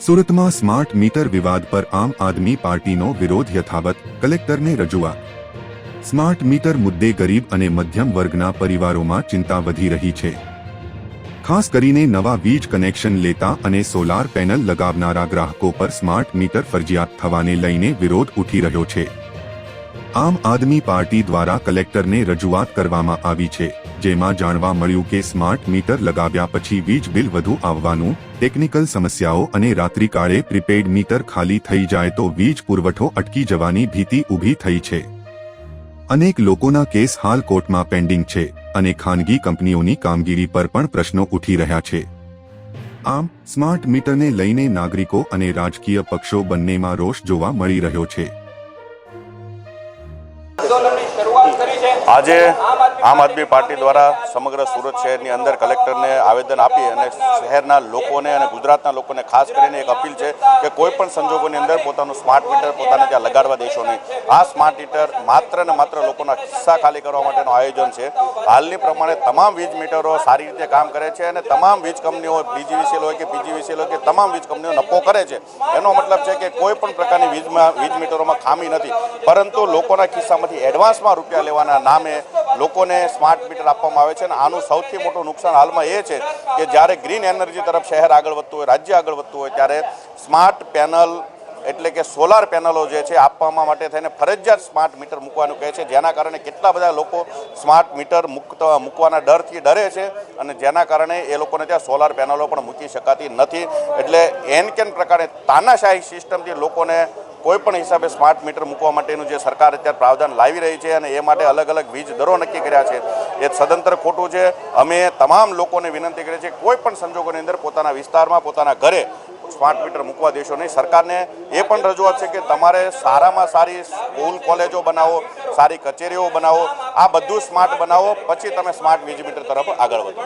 સુરતમાં smart meter વિવાદ પર આમ આદમી પાર્ટીનો વિરોધ યથાવત, કલેક્ટરને રજૂઆત. સ્માર્ટ મીટર મુદ્દે ગરીબ અને મધ્યમ વર્ગના પરિવારોમાં ચિંતા વધી રહી છે. ખાસ કરીને નવા વીજ કનેક્શન લેતા અને સોલાર પેનલ લગાવનારા ગ્રાહકો પર સ્માર્ટ મીટર ફરજિયાત થવાને લઈને વિરોધ ઉઠી રહ્યો છે. આમ આદમી પાર્ટી દ્વારા કલેક્ટરને રજૂઆત કરવામાં આવી છે, જેમાં જાણવા મળ્યું કે સ્માર્ટ મીટર લગાવ્યા પછી વીજ બિલ વધુ આવવાનું, ટેકનિકલ સમસ્યાઓ અને રાત્રિકાળે પ્રીપેડ મીટર ખાલી થઈ જાય તો વીજ પુરવઠો અટકી જવાની ભીતિ ઊભી થઈ છે. અનેક લોકોના કેસ હાલ કોર્ટમાં પેન્ડિંગ છે અને ખાનગી કંપનીઓની કામગીરી પર પણ પ્રશ્નો ઉઠી રહ્યા છે. આમ, સ્માર્ટ મીટરને લઈને નાગરિકો અને રાજકીય પક્ષો બંનેમાં રોષ જોવા મળી રહ્યો છે. આજે આમ આદમી પાર્ટી દ્વારા સમગ્ર સુરત શહેરની અંદર કલેક્ટરને આવેદન આપી અને શહેરના લોકોને અને ગુજરાતના લોકોને ખાસ કરીને એક અપીલ છે કે કોઈ પણ સંજોગોની અંદર પોતાનું સ્માર્ટ મીટર પોતાને ત્યાં લગાડવા દેશો નહીં. આ સ્માર્ટ મીટર માત્ર ને માત્ર લોકોના ખિસ્સા ખાલી કરવા માટેનું આયોજન છે. હાલની પ્રમાણે તમામ વીજ મીટરો સારી રીતે કામ કરે છે અને તમામ વીજ કંપનીઓ બીજીવીસીએલ હોય કે પીજીવીસીએલ હોય કે તમામ વીજ કંપનીઓ નફો કરે છે. એનો મતલબ છે કે કોઈ પણ પ્રકારની વીજમાં, વીજ મીટરોમાં ખામી નથી. પરંતુ લોકોના ખિસ્સામાંથી એડવાન્સમાં રૂપિયા લેવાના નામે લોકોને સ્માર્ટ મીટર આપવામાં આવે છે અને આનું સૌથી મોટું નુકસાન હાલમાં એ છે કે જ્યારે ગ્રીન એનર્જી તરફ શહેર આગળ વધતું હોય, રાજ્ય આગળ વધતું હોય, ત્યારે સ્માર્ટ પેનલ એટલે કે સોલાર પેનલો જે છે આપવામાં માટે થઈને ફરજિયાત સ્માર્ટ મીટર મૂકવાનું કહે છે. જેના કારણે કેટલા બધા લોકો સ્માર્ટ મીટર મૂકતા, મૂકવાના ડરથી ડરે છે અને જેના કારણે એ લોકોને ત્યાં સોલાર પેનલો પણ મૂકી શકાતી નથી. એટલે એન કેન પ્રકારે તાનાશાહી સિસ્ટમથી લોકોને કોઈ પણ હિસાબે સ્માર્ટ મીટર મૂકવા માટેનું જે સરકાર અત્યારે પ્રાવધાન લાવી રહી છે અને એ માટે અલગ અલગ વીજ દરો નક્કી કર્યા છે, એ સદંતર ખોટું છે. અમે તમામ લોકોને વિનંતી કરીએ છીએ, કોઈ પણ સંજોગોની અંદર પોતાના વિસ્તારમાં, પોતાના ઘરે સ્માર્ટ મીટર મૂકવા દેશો નહીં. સરકારને એ પણ રજૂઆત છે કે તમારે સારામાં સારી સ્કૂલ, કોલેજો બનાવો, સારી કચેરીઓ બનાવો, આ બધું સ્માર્ટ બનાવો, પછી તમે સ્માર્ટ વીજ મીટર તરફ આગળ વધો.